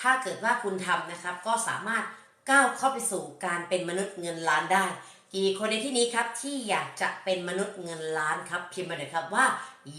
ถ้าเกิดว่าคุณทำนะครับ ก็สามารถก้าวเข้าไปสู่การเป็นมนุษย์เงินล้านได้ กี่คนในที่นี้ครับที่อยากจะเป็นมนุษย์เงินล้านครับพิมพ์มาเลยครับว่า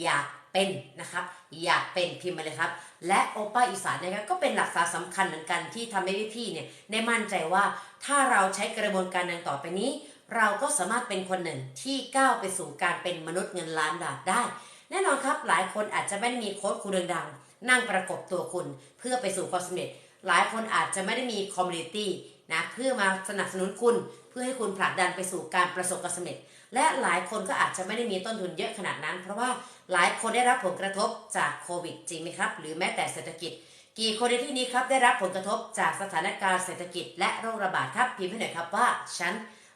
อยากเป็นนะครับ อยากเป็นพิมพ์มาเลยครับ และโอป้าอีสานนะครับก็เป็นหลักสานสำคัญเหมือนกันที่ทำให้พี่ๆเนี่ยได้มั่นใจว่าถ้าเราใช้กระบวนการดังต่อไปนี้ เราก็สามารถเป็นคนหนึ่งที่ก้าวไปสู่การเป็นมนุษย์เงินล้านบาได้ แน่นอนครับหลายคนอาจจะไม่ได้มีโค้ดคุณดังๆ นั่งประกบตัวคุณเพื่อไปสู่ความสำเร็จ หลายคนอาจจะไม่ได้มีคอมมูนิตี้นะเพื่อมาสนับสนุนคุณ เพื่อให้คุณผลักดันไปสู่การประสบความสำเร็จ และหลายคนก็อาจจะไม่ได้มีต้นทุนเยอะขนาดนั้น เพราะว่าหลายคนได้รับผลกระทบจากโควิดจริงไหมครับ หรือแม้แต่เศรษฐกิจ กี่คนในที่นี้ครับได้รับผลกระทบจากสถานการณ์เศรษฐกิจ และโรคระบาดครับพิมพ์ให้หน่อยครับว่าฉัน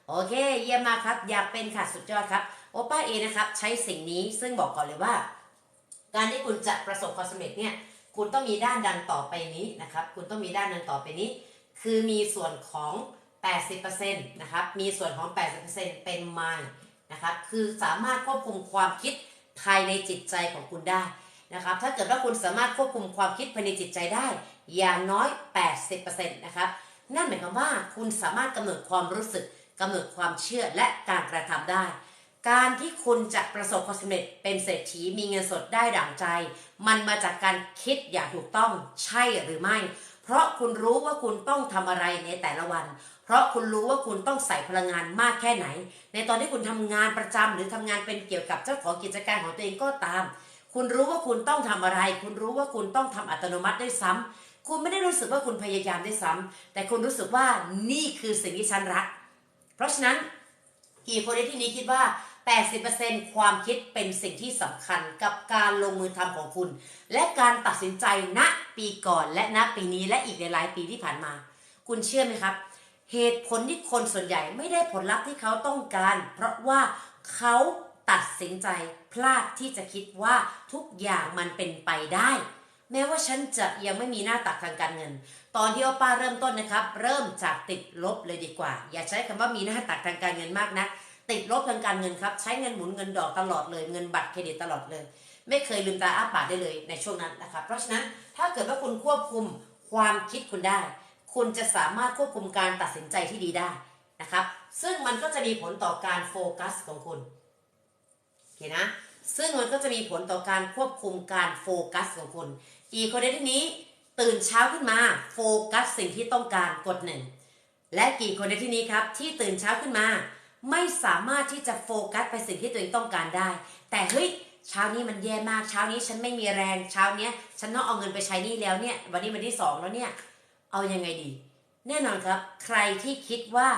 โอเค เยี่ยมมากครับ อยากเป็นค่ะสุดยอดครับ โอป้าเอนะครับ ใช้สิ่งนี้ซึ่งบอกก่อนเลยว่า การที่คุณจะประสบความสำเร็จเนี่ยคุณต้องมีด้านดังต่อไปนี้นะครับคุณต้องมีด้านดังต่อไปนี้ คือมีส่วนของ 80%นะครับมีส่วนของ 80%เป็น mind นะครับคือสามารถควบคุมความคิดภายในจิตใจของคุณได้นะครับถ้าเกิดว่าคุณสามารถควบคุมความคิดภายในจิตใจได้ อย่างน้อย 80%นะครับนั่นหมายความว่าคุณสามารถกำหนดความรู้สึกกำหนดความเชื่อและการกระทำได้ การที่คุณจะประสบความสำเร็จเป็นเศรษฐีมีเงินสดได้ดั่งใจ มันมาจากการคิดอย่างถูกต้องใช่หรือไม่ เพราะคุณรู้ว่าคุณต้องทำอะไรในแต่ละวัน เพราะคุณรู้ว่าคุณต้องใส่พลังงานมากแค่ไหน ในตอนที่คุณทำงานประจำหรือทำงานเป็นเกี่ยวกับเจ้าของกิจการของตัวเองก็ตาม คุณรู้ว่าคุณต้องทำอะไร คุณรู้ว่าคุณต้องทำอัตโนมัติได้วยซ้ำคุณไม่ได้รู้สึกว่าคุณพยายามได้วยซ้ำแต่คุณรู้สึกว่านี่คือสิ่งที่ฉันรัก เพราะฉะนั้นกี่คนในที่นี้คิดว่า 80%ความคิดเป็นสิ่งที่สำคัญกับการลงมือทำของคุณ และการตัดสินใจณปีก่อนและณปีนี้และอีกหลายๆปีที่ผ่านมา คุณเชื่อไหมครับ เหตุผลที่คนส่วนใหญ่ไม่ได้ผลลัพธ์ที่เขาต้องการ เพราะว่าเขาตัดสินใจพลาดที่จะคิดว่าทุกอย่างมันเป็นไปได้ แม้ว่าฉันจะยังไม่มีหน้าตักทางการเงิน ตอนที่โอป้าเริ่มต้นนะครับ เริ่มจากติดลบเลยดีกว่า อย่าใช้คำว่ามีหน้าตักทางการเงินมากนะ ติดลบทางการเงินครับ ใช้เงินหมุนเงินดอกตลอดเลย เงินบัตรเครดิตตลอดเลย ไม่เคยลืมตาอ้าปากได้เลยในช่วงนั้นนะครับ เพราะฉะนั้นถ้าเกิดว่าคุณควบคุมความคิดคุณได้ คุณจะสามารถควบคุมการตัดสินใจที่ดีได้นะครับ ซึ่งมันก็จะมีผลต่อการโฟกัสของคุณโอเคนะ ซึ่งมันก็จะมีผลต่อการควบคุมการโฟกัสของคุณกี่คนในที่นี้ตื่นเช้าขึ้นมาโฟกัสสิ่งที่ต้องการกดหนึ่งและกี่คนในที่นี้ครับที่ตื่นเช้าขึ้นมา ไม่สามารถที่จะโฟกัสไปสิ่งที่ตัวเองต้องการได้ แต่เฮ้ยเช้านี้มันแย่มากเช้านี้ฉันไม่มีแรงเช้านี้ฉันต้องเอาเงินไปใช้นี่แล้วเนี่ยวันนี้วันที่สองแล้วเนี่ยเอายังไงดี แน่นอนครับ ใครที่คิดว่า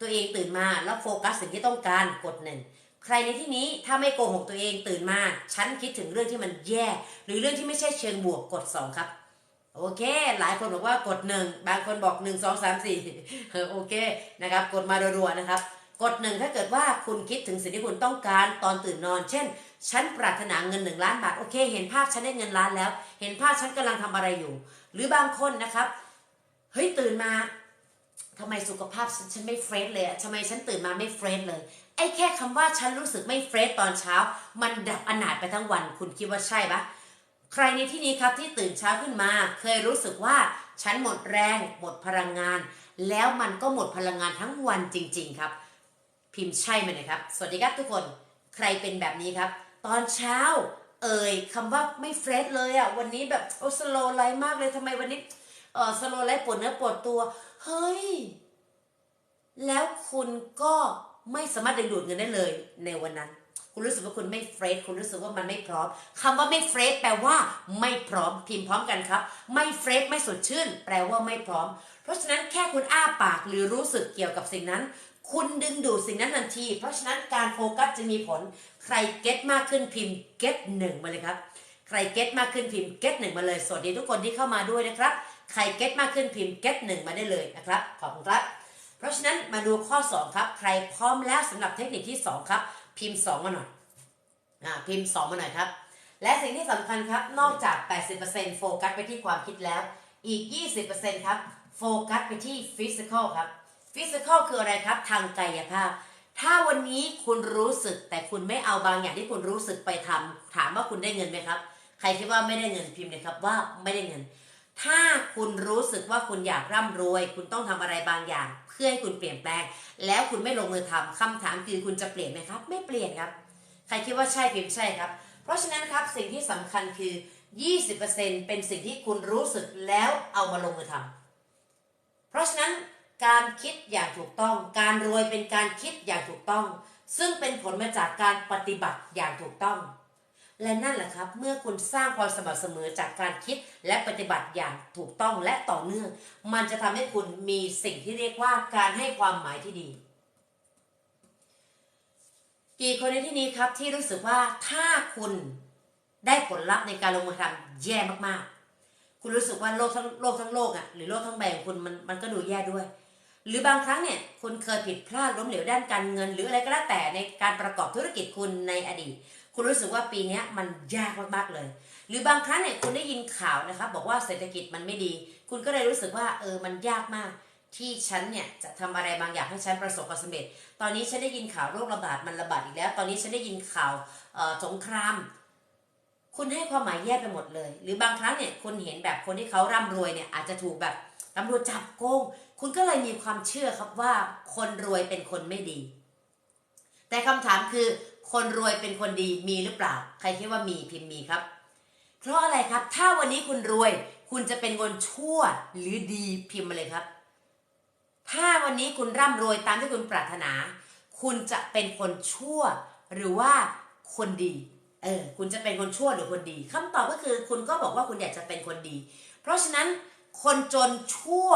ตัวเองตื่นมาแล้วโฟกัสสิ่งที่ต้องการกดหนึ่งใครในที่นี้ถ้าไม่โกหกตัวเองตื่นมาฉันคิดถึงเรื่องที่มันแย่ หรือเรื่องที่ไม่ใช่เชิงบวกกดสองครับโอเค หลายคนบอกว่ากดหนึ่งบางคนบอกหนึ่งสองสามสี่โอเคนะครับ กดมารัวๆนะครับ กดหนึ่งถ้าเกิดว่าคุณคิดถึงสิ่งที่คุณต้องการตอนตื่นนอน เช่น ฉันปรารถนาเงินหนึ่งล้านบาท โอเค เห็นภาพฉันได้เงินล้านแล้ว เห็นภาพฉันกำลังทำอะไรอยู่ หรือบางคนนะครับ เฮ้ยตื่นมาทำไมสุขภาพฉันฉันไม่เฟรชเลยอะทำไมฉันตื่นมาไม่เฟรชเลย ไอ้แค่คำว่าฉันรู้สึกไม่เฟรชตอนเช้า มันดับอนาถไปทั้งวัน คุณคิดว่าใช่ปะใครในที่นี้ครับที่ตื่นเช้าขึ้นมา เคยรู้สึกว่าฉันหมดแรง หมดพลังงาน แล้วมันก็หมดพลังงานทั้งวันจริง ๆ ครับ พิมพ์ใช่ไหมนะครับ สวัสดีครับทุกคนใครเป็นแบบนี้ครับ ตอนเช้า เอ่ยคำว่าไม่เฟรชเลยอะวันนี้แบบโอ้สโลไลฟ์มากเลยทำไมวันนี้เออสโลไลฟ์ปวดเนื้อปวดตัว เฮ้ย แล้วคุณก็ไม่สามารถดึงดูดเงินได้เลยในวันนั้น คุณรู้สึกว่าคุณไม่เฟรชคุณรู้สึกว่ามันไม่พร้อมคำว่าไม่เฟรชแปลว่า ไม่พร้อมพิมพ์พร้อมกันครับ ไม่เฟรชไม่สดชื่น แปลว่าไม่พร้อม เพราะฉะนั้นแค่คุณอ้าปากหรือรู้สึกเกี่ยวกับสิ่งนั้น คุณดึงดูดสิ่งนั้นทันที เพราะฉะนั้นการโฟกัสจะมีผล ใครเก็ตมากขึ้นพิมพ์เก็ตหนึ่งมาเลยครับ ใครเก็ตมากขึ้นพิมพ์เก็ตหนึ่งมาเลย สวัสดีทุกคนที่เข้ามาด้วยนะครับ ใครเก็ตมากขึ้นพิมพ์เก็ตหนึ่งมาได้เลยนะครับ ขอบคุณครับ เพราะฉะนั้นมาดูข้อ 2 ครับ ใครพร้อมแล้วสำหรับเทคนิคที่ 2 ครับ พิมพ์ 2 มาหน่อยอ่าพิมพ์ 2 มาหน่อยครับ และสิ่งที่สำคัญครับ นอกจาก 80%โฟกัสไปที่ความคิดแล้ว อีก 20%ครับโฟกัสไปที่ฟิสิกอลครับฟิสิกอลคืออะไรครับ ทางกายภาพ ถ้าวันนี้คุณรู้สึกแต่คุณไม่เอาบางอย่างที่คุณรู้สึกไปทำถามว่าคุณได้เงินไหมครับ ใครคิดว่าไม่ได้เงินพิมพ์เลยครับว่าไม่ได้เงิน ถ้าคุณรู้สึกว่าคุณอยากร่ำรวย คุณต้องทำอะไรบางอย่าง เพื่อให้คุณเปลี่ยนแปลง แล้วคุณไม่ลงมือทำคำถามคือคุณจะเปลี่ยนไหมครับ ไม่เปลี่ยนครับ ใครคิดว่าใช่พิมพ์ใช่ครับ เพราะฉะนั้นครับสิ่งที่สำคัญคือ 20%เป็นสิ่งที่คุณรู้สึกแล้วเอามาลงมือทำเพราะฉะนั้นการคิดอย่างถูกต้อง การรวยเป็นการคิดอย่างถูกต้อง ซึ่งเป็นผลมาจากการปฏิบัติอย่างถูกต้อง และนั่นแหละครับ เมื่อคุณสร้างความสม่ำเสมอจากการคิดและปฏิบัติอย่างถูกต้องและต่อเนื่อง มันจะทำให้คุณมีสิ่งที่เรียกว่าการให้ความหมายที่ดี กี่คนในที่นี้ครับที่รู้สึกว่าถ้าคุณ ได้ผลลัพธ์ในการลงมือทำแย่มากๆ คุณรู้สึกว่าโลกทั้งโลกทั้งโลกอะหรือโลกทั้งใบของคุณมันมันก็ดูแย่ด้วย หรือบางครั้งเนี่ยคุณเคยผิดพลาดล้มเหลวด้านการเงิน หรืออะไรก็แล้วแต่ในการประกอบธุรกิจคุณในอดีต คุณรู้สึกว่าปีนี้มันยากมากๆเลย หรือบางครั้งเนี่ยคุณได้ยินข่าวนะครับบอกว่าเศรษฐกิจมันไม่ดี คุณก็เลยรู้สึกว่าเออมันยากมากที่ฉันเนี่ยจะทำอะไรบางอย่างให้ฉันประสบความสำเร็จ ตอนนี้ฉันได้ยินข่าวโรคระบาดมันระบาดอีกแล้ว ตอนนี้ฉันได้ยินข่าวสงคราม คุณให้ความหมายแย่ไปหมดเลย หรือบางครั้งเนี่ยคุณเห็นแบบคนที่เขาร่ำรวยเนี่ยอาจจะถูกแบบตำรวจจับโกง คุณก็เลยมีความเชื่อครับว่าคนรวยเป็นคนไม่ดี แต่คำถามคือคนรวยเป็นคนดีมีหรือเปล่า ใครคิดว่ามีพิมพ์มีครับ เพราะอะไรครับ ถ้าวันนี้คุณรวย คุณจะเป็นคนชั่วหรือดีพิมพ์มาเลยครับ ถ้าวันนี้คุณร่ำรวยตามที่คุณปรารถนา คุณจะเป็นคนชั่ว หรือว่าคนดี เออคุณจะเป็นคนชั่วหรือคนดีคำตอบก็คือคุณก็บอกว่าคุณอยากจะเป็นคนดี เพราะฉะนั้นคนจนชั่ว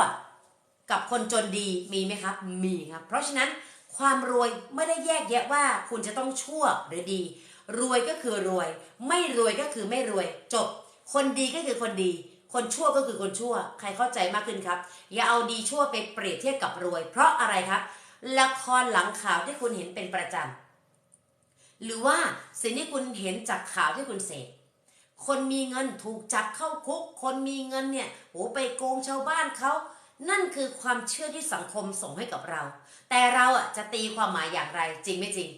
กับคนจนดีมีไหมครับ มีครับ เพราะฉะนั้นความรวยไม่ได้แยกแยะว่าคุณจะต้องชั่วหรือดี รวยก็คือรวย ไม่รวยก็คือไม่รวยจบ คนดีก็คือคนดี คนชั่วก็คือคนชั่ว ใครเข้าใจมากขึ้นครับ อย่าเอาดีชั่วไปเปรียบเทียบกับรวย เพราะอะไรครับ ละครหลังข่าวที่คุณเห็นเป็นประจำ หรือว่าสิ่งที่คุณเห็นจากข่าวที่คุณเสพคนมีเงินถูกจับเข้าคุก คนมีเงินเนี่ยโอ้ไปโกงชาวบ้านเขานั่นคือความเชื่อที่สังคมส่งให้กับเรา แต่เราอะจะตีความหมายอย่างไรจริงไม่จริง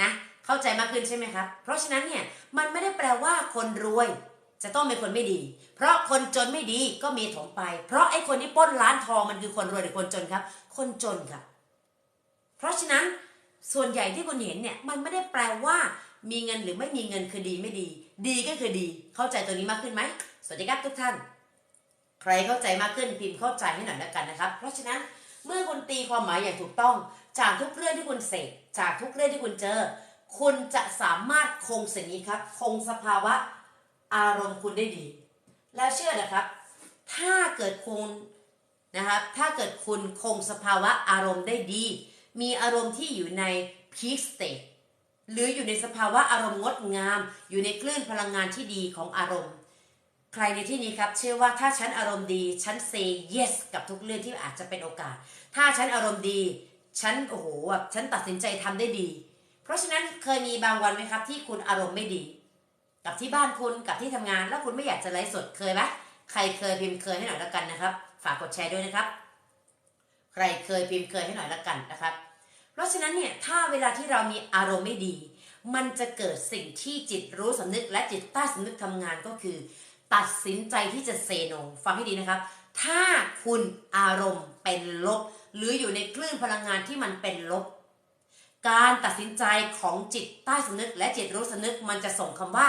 นะ เข้าใจมากขึ้นใช่ไหมครับ เพราะฉะนั้นเนี่ยมันไม่ได้แปลว่าคนรวย จะต้องเป็นคนไม่ดี เพราะคนจนไม่ดีก็มีถมไป เพราะไอ้คนที่ปล้นร้านทองมันคือคนรวยหรือคนจนครับ คนจนครับเพราะฉะนั้น ส่วนใหญ่ที่คุณเห็นเนี่ยมันไม่ได้แปลว่า มีเงินหรือไม่มีเงินคือดีไม่ดี ดีก็คือดี เข้าใจตัวนี้มากขึ้นไหมสวัสดีครับทุกท่าน ใครเข้าใจมากขึ้นพิมพ์เข้าใจให้หน่อยแล้วกันนะครับ เพราะฉะนั้นเมื่อคุณตีความหมายอย่างถูกต้อง จากทุกเรื่องที่คุณเสกจากทุกเรื่องที่คุณเจอ คุณจะสามารถคงสิ่งนี้ครับ คงสภาวะอารมณ์คุณได้ดี แล้วเชื่อนะครับ ถ้าเกิดคุณนะครับถ้าเกิดคุณคงสภาวะอารมณ์ได้ดี มีอารมณ์ที่อยู่ใน peak state หรืออยู่ในสภาวะอารมณ์งดงาม อยู่ในคลื่นพลังงานที่ดีของอารมณ์ ใครในที่นี้ครับ เชื่อว่าถ้าฉันอารมณ์ดีฉัน say yes กับทุกเรื่องที่อาจจะเป็นโอกาส ถ้าฉันอารมณ์ดี ฉันโอ้โหแบบฉันตัดสินใจทำได้ดี เพราะฉะนั้นเคยมีบางวันไหมครับ ที่คุณอารมณ์ไม่ดี กับที่บ้านคุณกับที่ทำงาน แล้วคุณไม่อยากจะไลฟ์สดเคยไหมใครเคยพิมพ์เคยให้หน่อยแล้วกันนะครับ ฝากกดแชร์ด้วยนะครับ ใครเคยพิมพ์เคยให้หน่อยล้วกันนะครับ เพราะฉะนั้นเนี่ยถ้าเวลาที่เรามีอารมณ์ไม่ดี มันจะเกิดสิ่งที่จิตรู้สำนึกและจิตใต้สำนึกทำงานก็คือ ตัดสินใจที่จะเซโนฟังให้ดีนะครับ ถ้าคุณอารมณ์เป็นลบ หรืออยู่ในคลื่นพลังงานที่มันเป็นลบ การตัดสินใจของจิตใต้สำนึก และจิตรู้สำนึกมันจะส่งคำว่า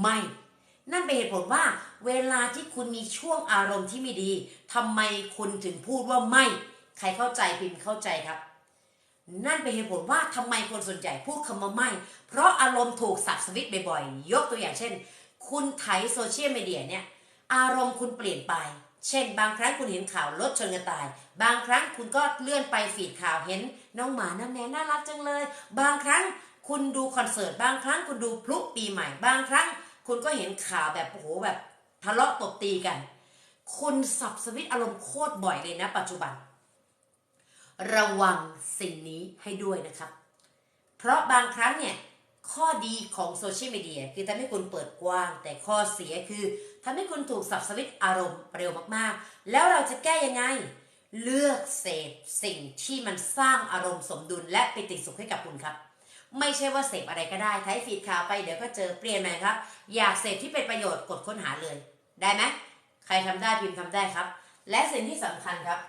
ไม่นั่นเป็นเหตุผลว่าเวลาที่คุณมีช่วงอารมณ์ที่ไม่ดีทำไมคุณถึงพูดว่าไม่ ใครเข้าใจพิมพ์เข้าใจครับ นั่นเป็นเหตุผลว่าทำไมคนส่วนใหญ่พูดคำว่าไม่ เพราะอารมณ์ถูกสับสวิตบ่อยๆ ยกตัวอย่างเช่น คุณไถโซเชียลมีเดียเนี่ย อารมณ์คุณเปลี่ยนไป เช่น บางครั้งคุณเห็นข่าวรถชนกันตาย บางครั้งคุณก็เลื่อนไปฟีดข่าวเห็น น้องหมาน้าแมวน่ารักจังเลย บางครั้งคุณดูคอนเสิร์ต บางครั้งคุณดูพลุปีใหม่ บางครั้ง คุณก็เห็นข่าวแบบโอ้โหแบบทะเลาะตบตีกัน คุณสับสวิตอารมณ์โคตรบ่อยเลยนะปัจจุบัน ระวังสิ่งนี้ให้ด้วยนะครับ เพราะบางครั้งเนี่ยข้อดีของโซเชียลมีเดียคือทำให้คุณเปิดกว้าง แต่ข้อเสียคือทำให้คุณถูกสับสวิตอารมณ์เร็วมากๆ แล้วเราจะแก้ยังไง เลือกเสพสิ่งที่มันสร้างอารมณ์สมดุลและปิติสุขให้กับคุณครับ ไม่ใช่ว่าเสพอะไรก็ได้ท้ายฟีดข่าวไปเดี๋ยวก็เจอเปลี่ยนไหมครับ อยากเสพที่เป็นประโยชน์กดค้นหาเลย ได้ไหมใครทำได้พิมพ์ทำได้ครับ และสิ่งที่สำคัญครับ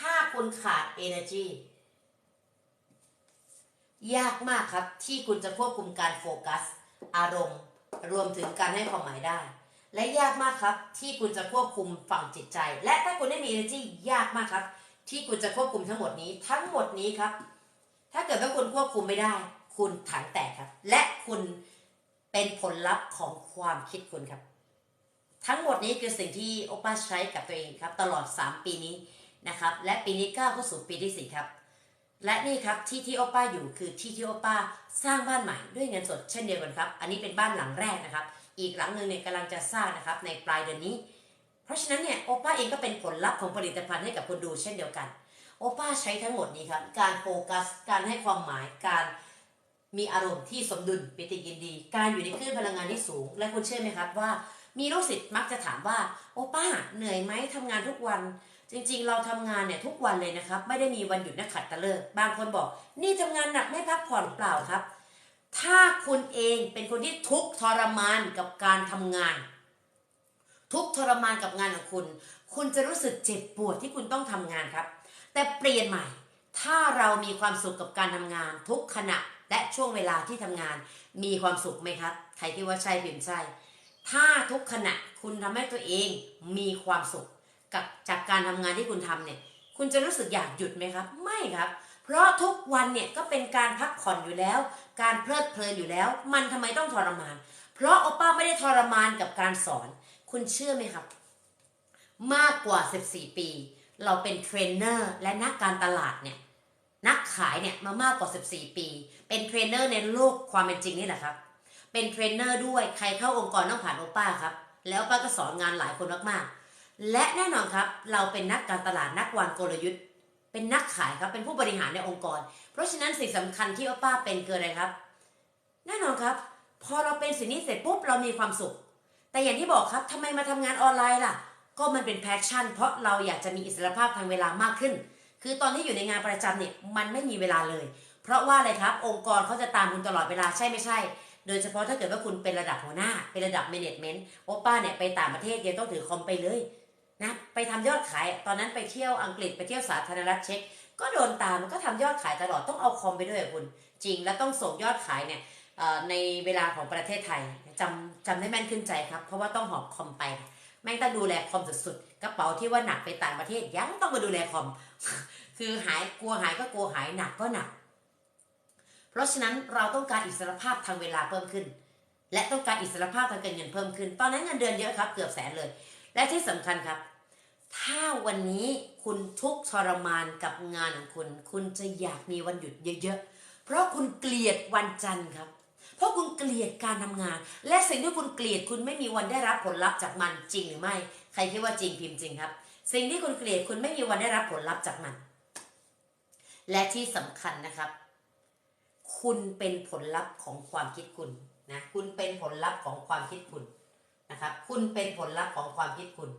ถ้าคุณขาด energy ยากมากครับที่คุณจะควบคุมการโฟกัส อารมณ์ รวมถึงการให้ความหมายได้ และยากมากครับที่คุณจะควบคุมฝั่งจิตใจ และถ้าคุณไม่มี energy ยากมากครับ ที่คุณจะควบคุมทั้งหมดนี้ ทั้งหมดนี้ครับ ถ้าเกิดว่าคุณควบคุมไม่ได้ คุณถังแตกครับ และคุณเป็นผลลัพธ์ของความคิดคุณครับ ทั้งหมดนี้คือสิ่งที่โอป้าใช้กับตัวเองครับ ตลอด 3 ปีนี้ นะครับและปีนี้ก้าวเข้าสู่ปีที่ 4 ครับ และนี่ครับที่ที่โอป้าอยู่คือที่ที่โอป้าสร้างบ้านใหม่ด้วยเงินสดเช่นเดียวกันครับ อันนี้เป็นบ้านหลังแรกนะครับ อีกหลังหนึ่งเนี่ยกำลังจะสร้างนะครับในปลายเดือนนี้ เพราะฉะนั้นเนี่ยโอป้าเองก็เป็นผลลัพธ์ของผลิตภัณฑ์ให้กับคนดูเช่นเดียวกัน โอป้าใช้ทั้งหมดนี้ครับ การโฟกัส การให้ความหมายการมีอารมณ์ที่สมดุลปิติยินดี การอยู่ในคลื่นพลังงานที่สูง และคุณเชื่อไหมครับว่า มีลูกศิษย์มักจะถามว่า โอป้าเหนื่อยไหมทำงานทุกวัน จริงๆ เราทำงานเนี่ยทุกวันเลยนะครับ ไม่ได้มีวันหยุดนักขัดตะเลิกบางคนบอก นี่ทำงานหนักไม่พักผ่อนเปล่าครับ ถ้าคุณเองเป็นคนที่ทุกทรมานกับการทำงาน ทุกทรมานกับงานของคุณ คุณจะรู้สึกเจ็บปวดที่คุณต้องทำงานครับ แต่เปลี่ยนใหม่ ถ้าเรามีความสุขกับการทำงาน ทุกขณะและช่วงเวลาที่ทำงาน มีความสุขไหมครับใครที่ว่าใช่พิมพ์ใช่ ถ้าทุกขณะคุณทำให้ตัวเองมีความสุข กับจากการทำงานที่คุณทำเนี่ย คุณจะรู้สึกอยากหยุดไหมครับ ไม่ครับ เพราะทุกวันเนี่ยก็เป็นการพักผ่อนอยู่แล้ว การเพลิดเพลินอยู่แล้ว มันทำไมต้องทรมาน เพราะโอป้าไม่ได้ทรมานกับการสอน คุณเชื่อไหมครับ มากกว่า 14 ปี เราเป็นเทรนเนอร์และนักการตลาดเนี่ยนักขายเนี่ยมามากกว่า 14 ปี เป็นเทรนเนอร์ในโลกความเป็นจริงนี่แหละครับ เป็นเทรนเนอร์ด้วยใครเข้าองค์กรต้องผ่านโอป้าครับ แล้วป้าก็สอนงานหลายคนมากๆ และแน่นอนครับ เราเป็นนักการตลาดนักวางกลยุทธ์ เป็นนักขายครับเป็นผู้บริหารในองค์กร เพราะฉะนั้นสิ่งสำคัญที่อป้าเป็นคืออะไรครับ แน่นอนครับ พอเราเป็นสิ่งนี้เสร็จปุ๊บเรามีความสุข แต่อย่างที่บอกครับทำไมมาทำงานออนไลน์ล่ะ ก็มันเป็นแพชชั่น เพราะเราอยากจะมีอิสรภาพทางเวลามากขึ้น คือตอนที่อยู่ในงานประจำเนี่ยมันไม่มีเวลาเลย เพราะว่าอะไรครับ องค์กรเขาจะตามคุณตลอดเวลาใช่ไม่ใช่โดยเฉพาะถ้าเกิดว่าคุณเป็นระดับหัวหน้า เป็นระดับเมเนจเมนต์โอป้าเนี่ยไปต่างประเทศยังต้องถือคอมไปเลย นะไปทำยอดขายตอนนั้นไปเที่ยวอังกฤษไปเที่ยวสาธารณรัฐเช็กก็โดนตามก็ทำยอดขายตลอดต้องเอาคอมไปด้วยคุณจริงแล้วต้องส่งยอดขายเนี่ยในเวลาของประเทศไทยจำจำได้แม่นขึ้นใจครับ เพราะว่าต้องหอบคอมไป แม่งต้องดูแลคอมสุดๆกระเป๋าที่ว่าหนักไปต่างประเทศยังต้องมาดูแลคอม คือหายกลัวหายก็กลัวหายหนักก็หนัก เพราะฉะนั้นเราต้องการอิสรภาพทางเวลาเพิ่มขึ้น และต้องการอิสรภาพทางการเงินเพิ่มขึ้น ตอนนั้นเงินเดือนเยอะครับ เกือบแสนเลย และที่สำคัญครับ ถ้าวันนี้คุณทุกข์ทรมานกับงานของคุณ คุณจะอยากมีวันหยุดเยอะๆ เพราะคุณเกลียดวันจันทร์ครับ เพราะคุณเกลียดการทำงาน และสิ่งที่คุณเกลียดคุณไม่มีวันได้รับผลลัพธ์จากมันจริงหรือไม่ ใครคิดว่าจริงพิมพ์จริงครับ สิ่งที่คุณเกลียดคุณไม่มีวันได้รับผลลัพธ์จากมัน และที่สำคัญนะครับ คุณเป็นผลลัพธ์ของความคิดคุณนะ คุณเป็นผลลัพธ์ของความคิดคุณนะครับ คุณเป็นผลลัพธ์ของความคิดคุณ